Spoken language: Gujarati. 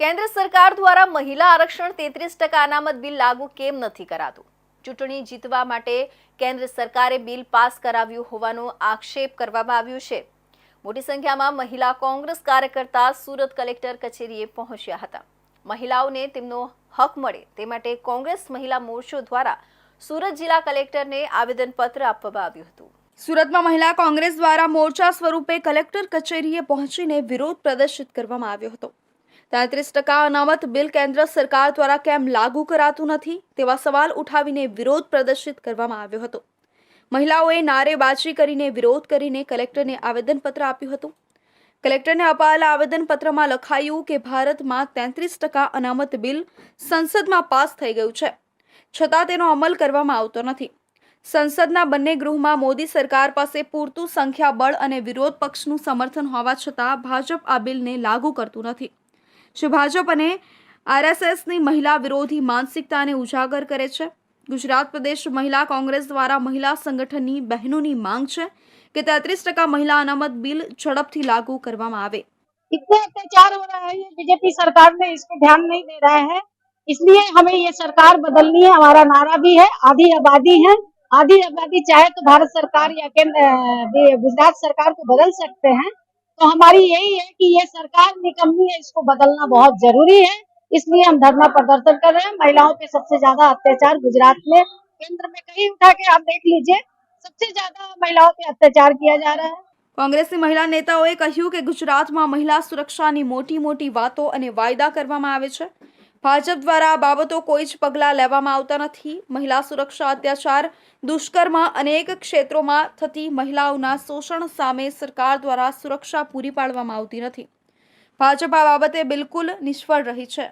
કેન્દ્ર સરકાર દ્વારા મહિલા આરક્ષણ તેત્રીસ ટકા અનામત બિલ લાગુ કેમ નથી કરાતું? ચૂંટણી જીતવા માટે કેન્દ્ર સરકારે બિલ પાસ કરાવ્યું હોવાનો આક્ષેપ કરવામાં આવ્યું છે. મોટી સંખ્યામાં મહિલા કોંગ્રેસ કાર્યકર્તા સુરત કલેક્ટર કચેરીએ પહોંચ્યા હતા. મહિલાઓને તેમનો હક મળે તે માટે કોંગ્રેસ મહિલા મોરચો દ્વારા સુરત જિલ્લા કલેક્ટરને આવેદનપત્ર આપવામાં આવ્યું હતું. સુરતમાં મહિલા કોંગ્રેસ દ્વારા મોરચા સ્વરૂપે કલેક્ટર કચેરીએ પહોંચીને વિરોધ પ્રદર્શિત કરવામાં આવ્યો હતો. તેત્રીસ ટકા અનામત બિલ કેન્દ્ર સરકાર દ્વારા કેમ લાગુ કરાતું નથી તેવા સવાલ ઉઠાવીને વિરોધ પ્રદર્શિત કરવામાં આવ્યો હતો. મહિલાઓએ નારેબાજી કરીને વિરોધ કરીને કલેક્ટરને આવેદનપત્ર આપ્યું હતું. કલેક્ટરને અપાયેલા આવેદનપત્રમાં લખાયું કે ભારતમાં તેત્રીસ ટકા અનામત બિલ સંસદમાં પાસ થઈ ગયું છે. છતાં તેનો અમલ કરવામાં આવતો નથી. સંસદના બંને ગૃહમાં મોદી સરકાર પાસે પૂરતું સંખ્યાબળ અને વિરોધ પક્ષનું સમર્થન હોવા છતાં ભાજપ આ બિલને લાગુ કરતું નથી. શું ભાજપ અને આરએસએસની મહિલા વિરોધી માનસિકતાને ઉજાગર કરે છે ગુજરાત પ્રદેશ મહિલા કોંગ્રેસ દ્વારા મહિલા સંગઠનની બહેનોની માંગ છે કે તેત્રીસ ટકા મહિલા અનામત બિલ ઝડપથી લાગુ કરવામાં આવે इतने अत्याचार हो रहा है ये बीजेपी सरकार में इस पे ध्यान नहीं दे रहा है इसलिए हमें ये सरकार बदलनी है हमारा नारा भी है आधी आबादी है आधी आबादी चाहे तो भारत सरकार या केंद्र अ, गुजरात सरकार को बदल सकते हैं तो हमारी यही है कि ये सरकार निकम्मी है इसको बदलना बहुत जरूरी है इसलिए हम धरना प्रदर्शन कर रहे हैं महिलाओं पे सबसे ज्यादा अत्याचार गुजरात में केंद्र में कहीं उठा के आप देख लीजिए सबसे ज्यादा महिलाओं पे अत्याचार किया जा रहा है કોંગ્રેસની મહિલા નેતાઓએ કહ્યું કે ગુજરાતમાં મહિલા સુરક્ષાની મોટી મોટી વાતો અને વાયદા કરવામાં આવે છે ભાજપ દ્વારા આ બાબતો કોઈ જ પગલાં લેવામાં આવતા નથી. મહિલા સુરક્ષા અત્યાચાર દુષ્કર્મ અનેક ક્ષેત્રોમાં થતી મહિલાઓના શોષણ સામે સરકાર દ્વારા સુરક્ષા પૂરી પાડવામાં આવતી નથી. ભાજપ આ બાબતે બિલકુલ નિષ્ફળ રહી છે.